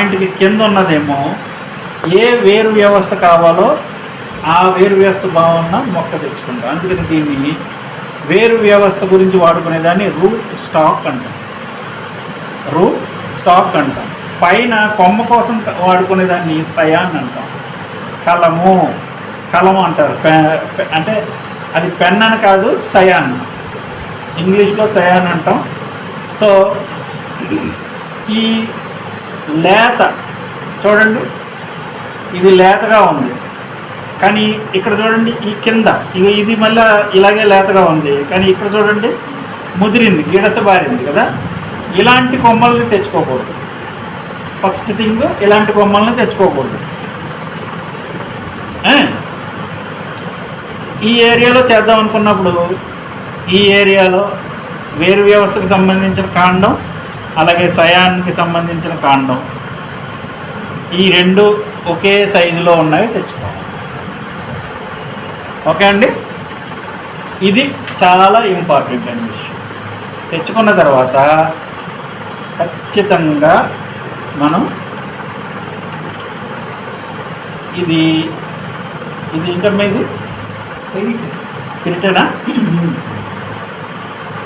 పాయింట్కి కింద ఉన్నదేమో ఏ వేరు వ్యవస్థ కావాలో ఆ వేరు వ్యవస్థ బాగున్న మొక్క తెచ్చుకుంటాం. అందుకని దీన్ని వేరు వ్యవస్థ గురించి వాడుకునేదాన్ని రూట్ స్టాక్ అంటాం. రూట్ స్టాక్ అంటాం. పైన కొమ్మ కోసం వాడుకునేదాన్ని సయాన్ అంటాం. కలము కలము అంటారు. పె- అంటే అది పెన్ అని కాదు సయాన్ ఇంగ్లీష్లో సయాన్ అంటాం. సో ఈ లేత. చూడండి. ఇది లేతగా ఉంది. కానీ ఇక్కడ చూడండి ఈ కింద. ఇవి ఇది మళ్ళీ ఇలాగే లేతగా ఉంది. కానీ ఇక్కడ చూడండి ముదిరింది గిడస బారింది కదా. ఇలాంటి కొమ్మల్ని తెచ్చుకోకూడదు. ఫస్ట్ థింగ్ ఇలాంటి కొమ్మల్ని తెచ్చుకోకూడదు. ఈ ఏరియాలో చేద్దాం అనుకున్నప్పుడు ఈ ఏరియాలో వేరు వ్యవస్థకు సంబంధించిన కాండం అలాగే సయాన్కి సంబంధించిన కాండం. ఈ రెండు ఒకే సైజులో ఉన్నవి తెచ్చుకోవాలి. ఓకే అండి? ఇది చాలా ఇంపార్టెంట్ అయిన విషయం. తెచ్చుకున్న తర్వాత ఖచ్చితంగా మనం ఇది ఇది ఏంటమ్మా ఇది స్పిరిటేనా?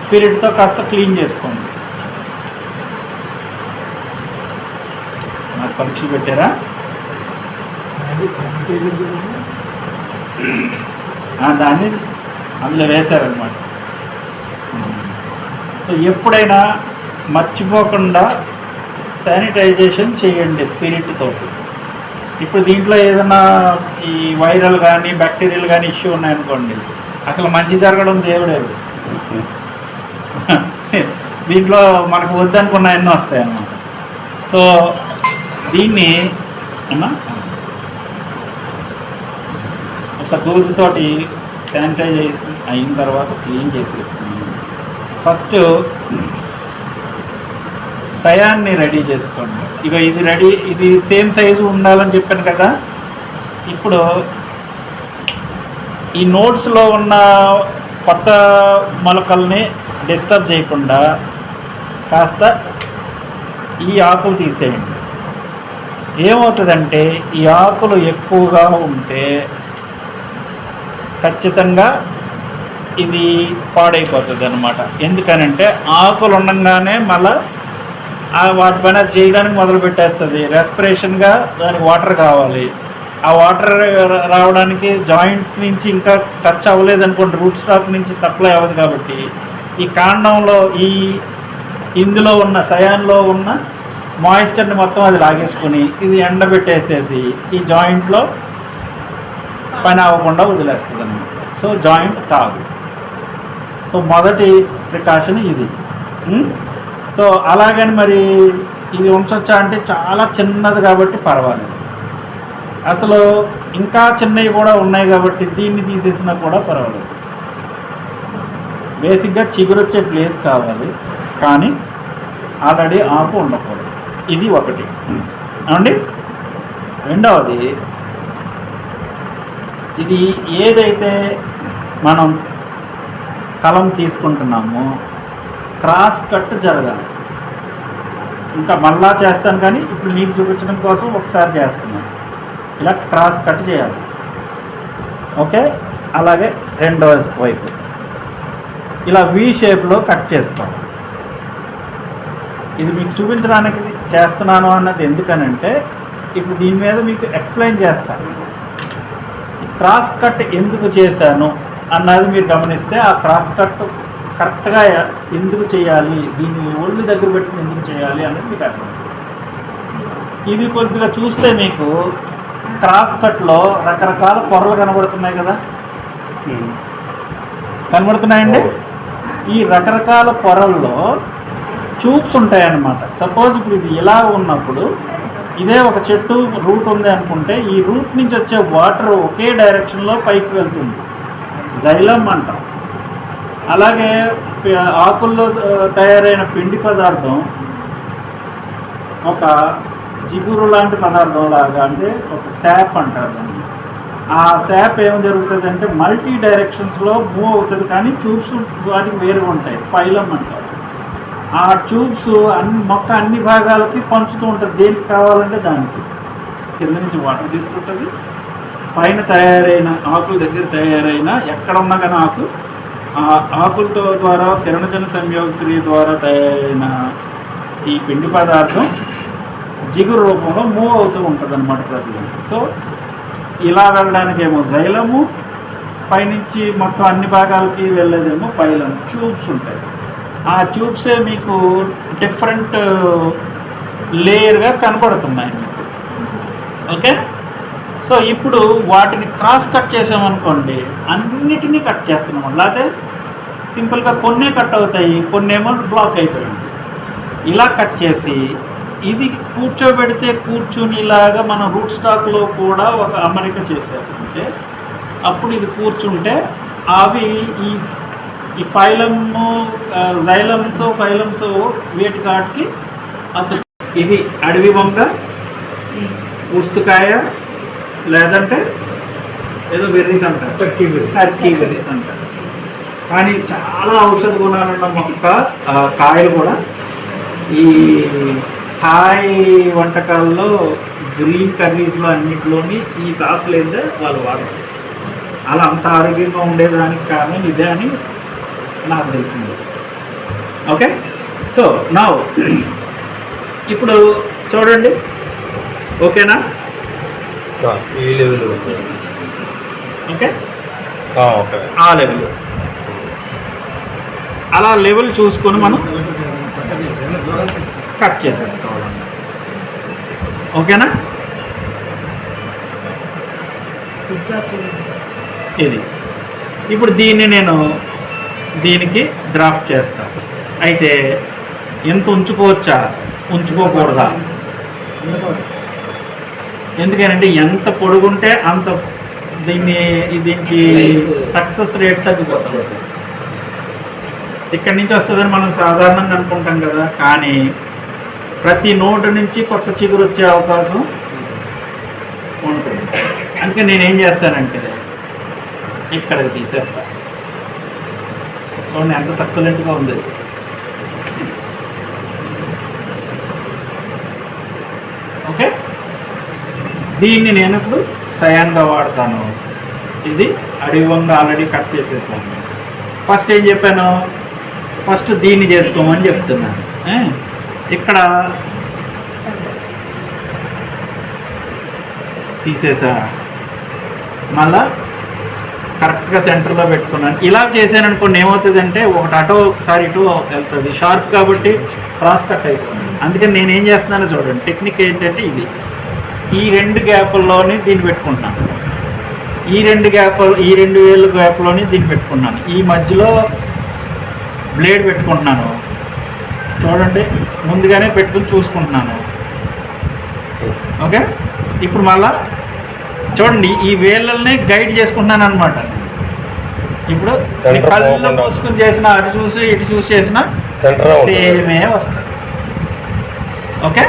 స్పిరిట్తో కాస్త క్లీన్ చేసుకోండి. పరీక్షలు పెట్టారా? దాన్ని అందులో వేశారనమాట సో ఎప్పుడైనా మర్చిపోకుండా శానిటైజేషన్ చేయండి స్పిరిట్తో ఇప్పుడు దీంట్లో ఏదైనా ఈ వైరల్ కానీ బ్యాక్టీరియల్ కానీ ఇష్యూ ఉన్నాయనుకోండి అసలు మంచి జరగడం దేవుడేది దీంట్లో మనకు వద్దనుకున్న ఎన్నో వస్తాయి అన్నమాట సో దీన్ని అమ్మా ఒక దూదుతోటి శానిటైజ్ అయిన తర్వాత క్లీన్ చేసేస్తున్నాను ఫస్ట్ సయాన్ని రెడీ చేసుకోండి. ఇక ఇది రెడీ ఇది సేమ్ సైజు ఉండాలని చెప్పాను కదా. ఇప్పుడు ఈ నోట్స్లో ఉన్న కొత్త మొలకల్ని డిస్టర్బ్ చేయకుండా కాస్త ఈ ఆకులు తీసేయండి. ఏమవుతుందంటే ఈ ఆకులు ఎక్కువగా ఉంటే ఖచ్చితంగా ఇది పాడైపోతుంది అనమాట ఎందుకనంటే ఆకులు ఉండగానే మళ్ళా వాటి పైన చేయడానికి మొదలు పెట్టేస్తుంది. రెస్పిరేషన్గా దానికి వాటర్ కావాలి. ఆ వాటర్ రావడానికి జాయింట్ నుంచి ఇంకా టచ్ అవ్వలేదు అనుకోండి రూట్ స్టాక్ నుంచి సప్లై అవ్వదు కాబట్టి ఈ కాండంలో ఈ ఇందులో ఉన్న సయాన్లో ఉన్న మాయిశ్చర్ని మొత్తం అది లాగేసుకుని ఇది ఎండబెట్టేసేసి ఈ జాయింట్లో పని అవ్వకుండా వదిలేస్తుంది అనమాట సో జాయింట్ తాగు సో మొదటి ప్రికాషన్ ఇది. సో అలాగని మరి ఇది ఉంచొచ్చా అంటే చాలా చిన్నది కాబట్టి పర్వాలేదు. అసలు ఇంకా చిన్నవి కూడా ఉన్నాయి కాబట్టి దీన్ని తీసేసినా కూడా పర్వాలేదు. బేసిక్గా చిగురొచ్చే ప్లేస్ కావాలి. కానీ ఆల్రెడీ ఆకు ఉండకూడదు. ఇది ఒకటి. ఏమండి? రెండవది ఇది ఏదైతే మనం కలం తీసుకుంటున్నామో క్రాస్ కట్ జరగాలి. ఇంకా మళ్ళా చేస్తాను కానీ ఇప్పుడు మీకు చూపించడం కోసం ఒకసారి చేస్తున్నాను. ఇలా క్రాస్ కట్ చేయాలి. ఓకే? అలాగే రెండవ వైపు. ఇలా వి షేప్లో కట్ చేసుకోవాలి. ఇది మీకు చూపించడానికి చేస్తున్నాను అన్నది ఎందుకనంటే ఇప్పుడు దీని మీద మీకు ఎక్స్ప్లెయిన్ చేస్తాను క్రాస్ కట్ ఎందుకు చేశాను అన్నది మీరు గమనిస్తే ఆ క్రాస్ కట్ కరెక్ట్గా ఎందుకు చేయాలి దీన్ని ఒళ్ళు దగ్గర పెట్టుకుని ఎందుకు చేయాలి అనేది మీకు అర్థం. ఇది కొద్దిగా చూస్తే మీకు క్రాస్ కట్లో రకరకాల పొరలు కనబడుతున్నాయి కదా? కనబడుతున్నాయండి? ఈ రకరకాల పొరల్లో చూప్స్ ఉంటాయన్నమాట సపోజ్ ఇప్పుడు ఇది ఇలా ఉన్నప్పుడు ఇదే ఒక చెట్టు రూట్ ఉంది అనుకుంటే ఈ రూట్ నుంచి వచ్చే వాటర్ ఒకే డైరెక్షన్లో పైకి వెళ్తుంది. జైలం అంటాం. అలాగే ఆకుల్లో తయారైన పిండి పదార్థం ఒక జిగురు లాంటి పదార్థం లాగా అంటే ఒక శాప్ అంటారు దాన్ని. ఆ శాప్ ఏం జరుగుతుంది అంటే మల్టీ డైరెక్షన్స్లో మూవ్ అవుతుంది కానీ చూప్స్ వాటికి వేరుగా ఉంటాయి. ఫైలం అంటారు. ఆ ట్యూబ్స్ అన్ని మొక్క అన్ని భాగాలకి పంచుతూ ఉంటుంది. దేనికి కావాలంటే దానికి. కింద నుంచి వాటర్ తీసుకుంటుంది. పైన తయారైన ఆకుల దగ్గర తయారైన ఎక్కడ ఉన్నా కానీ ఆకు. ఆ ఆకులతో ద్వారా కిరణజన సంయోగక్రియ ద్వారా తయారైన ఈ పిండి పదార్థం జిగురు రూపంలో మూవ్ అవుతూ ఉంటుంది అనమాట ప్రతిదీ. సో ఇలా వెళ్ళడానికేమో జైలము పైనుంచి మొత్తం అన్ని భాగాలకి వెళ్ళేదేమో ఫైలం ట్యూబ్స్ ఉంటాయి. ఆ ట్యూబ్సే మీకు డిఫరెంట్ uh, లేయర్గా కనపడుతున్నాయి. ఓకే? సో ఇప్పుడు వాటిని క్రాస్ కట్ చేసామనుకోండి అన్నిటినీ కట్ చేస్తున్నాం. లేకపోతే సింపుల్గా కొన్నే కట్ అవుతాయి కొన్ని బ్లాక్ అయిపోయి ఇలా కట్ చేసి ఇది కూర్చోబెడితే కూర్చునిలాగా మన రూట్ స్టాక్లో కూడా ఒక అమరిక చేశారు. అప్పుడు ఇది కూర్చుంటే అవి ఈ ఈ ఫైలము జైలమ్స్ ఫైలమ్స్ వేటి కాటికి అతు ఇది అడవి వంగ ఉస్తుకాయ లేదంటే ఏదో బెర్రీస్ అంటారు టర్కీ టర్కీ బెర్రీస్ అంటారు కానీ చాలా ఔషధ గుణాలున్న మొక్క కాయలు కూడా ఈ థాయ్ వంటకాల్లో గ్రీన్ కర్రీస్లో అన్నింటిలోని ఈ సాస్ లేదా వాళ్ళు వాడరు. అలా అంత ఆరోగ్యంగా ఉండేదానికి కారణం ఇదే అని నాకు తెలిసింది. ఓకే సో నా ఇప్పుడు చూడండి. ఓకేనా ఈ లెవెల్ ఓకే ఓకే ఆ లెవెల్ అలా లెవెల్ చూసుకొని మనం కట్ చేసేసుకోవాలన్నమాట ఓకేనా ఇది ఇప్పుడు దీన్ని నేను దీనికి డ్రాఫ్ట్ చేస్తాను అయితే ఎంత ఉంచుకోవచ్చా? ఉంచుకోకూడదా? ఎందుకనంటే ఎంత పొడుగుంటే అంత దీన్ని దీనికి సక్సెస్ రేట్ తగ్గిపోతుంది. ఇక్కడి నుంచి వస్తుందని మనం సాధారణంగా అనుకుంటాం కదా. కానీ ప్రతి నోటు నుంచి కొత్త చిగురు వచ్చే అవకాశం ఉంటుంది. అందుకే నేనేం చేస్తానంటే ఇక్కడికి తీసేస్తాను చూడండి ఎంత సక్యులెంట్గా ఉంది. ఓకే దీన్ని నేను ఇప్పుడు సయాన్గా వాడతాను. ఇది అడివంగా ఆల్రెడీ కట్ చేసేసాను. ఫస్ట్ ఏం చెప్పాను? ఫస్ట్ దీన్ని చేసుకోమని చెప్తున్నాను ఇక్కడ తీసేసా. మళ్ళా కరెక్ట్గా సెంటర్లో పెట్టుకున్నాను. ఇలా చేశాను అనుకోండి ఏమవుతుందంటే ఒకటి అటో ఒకసారి ఇటు వెళ్తుంది. షార్ప్ కాబట్టి క్రాస్ కట్ అయిపోతుంది. అందుకని నేను ఏం చేస్తున్నానో చూడండి. టెక్నిక్ ఏంటంటే ఇది. ఈ రెండు గ్యాపుల్లోనే దీన్ని పెట్టుకుంటున్నాను. ఈ రెండు గ్యాప్ ఈ రెండు వేలు గ్యాప్లోనే దీన్ని పెట్టుకున్నాను ఈ మధ్యలో బ్లేడ్ పెట్టుకుంటున్నాను. చూడండి. ముందుగానే పెట్టుకుని చూసుకుంటున్నాను. ఓకే? ఇప్పుడు మళ్ళా చూడండి ఈ వేళ్ళని గైడ్ చేసుకుంటున్నాను అనమాట ఇప్పుడు కళ్ళు. మూసుకుని చేసిన అటు చూసి ఇటు చూసి చేసిన సేమే వస్తుంది. ఓకే?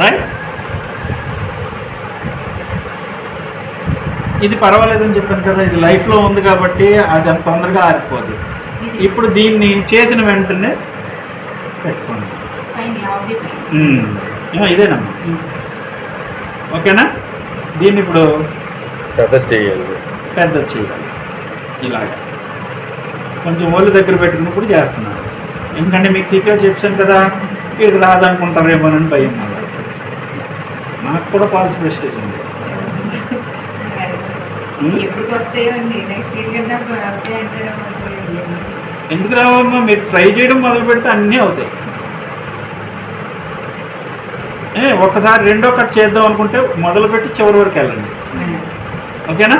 రైట్ ఇది పర్వాలేదని చెప్పాను కదా ఇది లైఫ్లో ఉంది కాబట్టి అది అంత తొందరగా ఆరిపోదు. ఇప్పుడు దీన్ని చేసిన వెంటనే పెట్టుకోండి. ఇదేనమ్మా. ఓకేనా? దీన్ని ఇప్పుడు పెద్ద చేయండి పెద్ద చేయాలి. ఇలాగ. కొంచెం ఒళ్ళు దగ్గర పెట్టుకున్నప్పుడు చేస్తున్నాను ఎందుకంటే మీకు సీక్రెట్ చెప్పాను కదా ఇది రాదనుకుంటారేమోనని భయం నాకు. నాకు కూడా ఫాల్స్ ప్రెస్టేజ్ ఉంది. ఎప్పుడు వస్తాయండి నెక్స్ట్ ఇయర్ ఎందుకు రావమ్మా? మీరు ట్రై చేయడం మొదలు పెడితే అన్నీ అవుతాయి. ఒకసారి ఒక్కసారి రెండో కట్ చేద్దాం అనుకుంటే మొదలుపెట్టి చివరి వరకు వెళ్ళండి. ఓకేనా?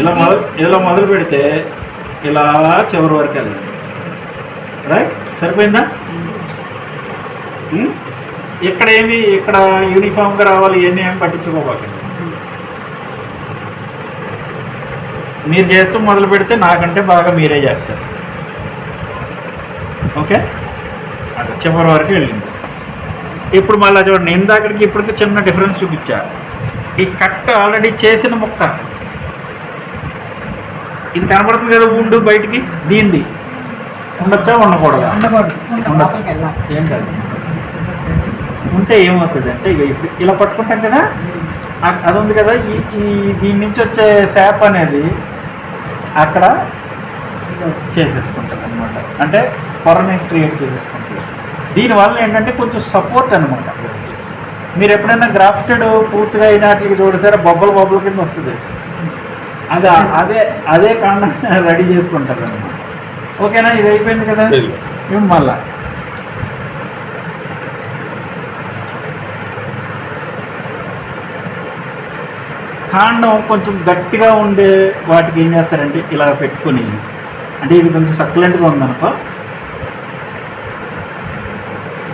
ఇలా మొదలు ఇలా మొదలు పెడితే ఇలా చివరి వరకు వెళ్ళండి. రైట్ సరిపోయిందా? ఇక్కడ ఏమి ఇక్కడ యూనిఫామ్గా రావాలి ఇవన్నీ ఏమి పట్టించుకోబాకండి. మీరు చేస్తూ మొదలు పెడితే నాకంటే బాగా మీరే చేస్తారు. ఓకే? అది చివరి వరకు వెళ్ళింది. ఇప్పుడు మళ్ళీ చూడండి ఇందాకడికి ఇప్పటికి చిన్న డిఫరెన్స్ చూపించా. ఈ కట్ ఆల్రెడీ చేసిన ముక్క. ఇది కనబడుతుంది కదా ఉండు బయటికి? దీనిది. ఉండొచ్చా ఉండకూడదా? ఉండొచ్చు. ఏం కాదు. ఉంటే ఏమవుతుంది అంటే ఇలా పట్టుకుంటాం కదా? అది ఉంది కదా ఈ ఈ దీని నుంచి వచ్చే శాప్ అనేది అక్కడ చేసేసుకుంటుంది అనమాట అంటే పొరని క్రియేట్ చేసేసుకుంటుంది దీనివల్ల ఏంటంటే కొంచెం సపోర్ట్ అనమాట మీరు ఎప్పుడైనా గ్రాఫ్టెడ్ పూర్తిగా అయినట్లకి చూడసారా? బొబ్బలు బొబ్బల కింద వస్తుంది. అది అదే అదే కాండం రెడీ చేసుకుంటారు అనమాట ఓకేనా? ఇది అయిపోయింది కదా? మళ్ళా కాండం కొంచెం గట్టిగా ఉండే వాటికి ఏం చేస్తారంటే ఇలా పెట్టుకొని అంటే ఇది కొంచెం సక్లెంట్గా ఉందనుకో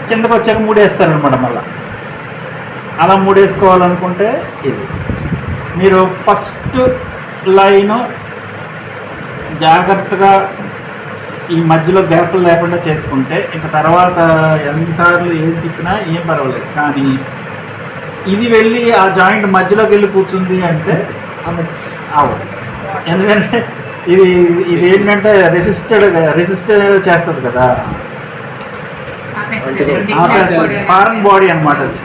కిందకు వచ్చాక మూడేస్తారనమాట మళ్ళీ. అలా మూడేసుకోవాలనుకుంటే ఇది. మీరు ఫస్ట్ లైను జాగ్రత్తగా ఈ మధ్యలో గ్యాప్లు లేకుండా చేసుకుంటే ఇంకా తర్వాత ఎన్నిసార్లు ఏం తిప్పినా ఏం పర్వాలేదు. కానీ ఇది వెళ్ళి ఆ జాయింట్ మధ్యలోకి వెళ్ళి కూర్చుంది అంటే అవ్వదు. ఎందుకంటే ఇది ఇది ఏంటంటే రెసిస్టెడ్ రెసిస్టెడ్ చేస్తుంది కదా. ఫారెన్ బాడీ అనమాట అది